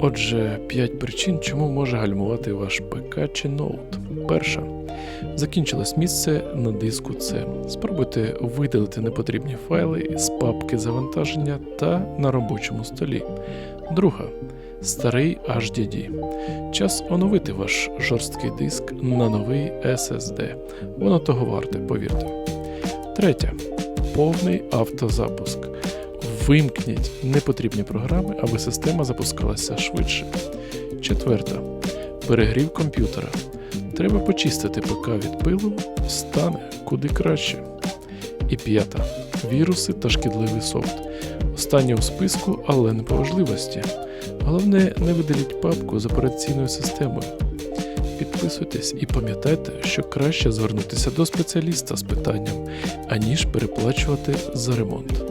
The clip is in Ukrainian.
Отже, 5 причин, чому може гальмувати ваш ПК чи ноут. Перша. Закінчилось місце на диску C. Спробуйте видалити непотрібні файли з папки завантаження та на робочому столі. Друга. Старий HDD. Час оновити ваш жорсткий диск на новий SSD. Воно того варте, повірте. Третя. Повний автозапуск. Вимкніть непотрібні програми, аби система запускалася швидше. Четверта. Перегрів комп'ютера. Треба почистити ПК від пилу, стане куди краще. І п'ята. Віруси та шкідливий софт. Останнє у списку, але не по важливості. Головне, не видаліть папку з операційною системою. Підписуйтесь і пам'ятайте, що краще звернутися до спеціаліста з питанням, аніж переплачувати за ремонт.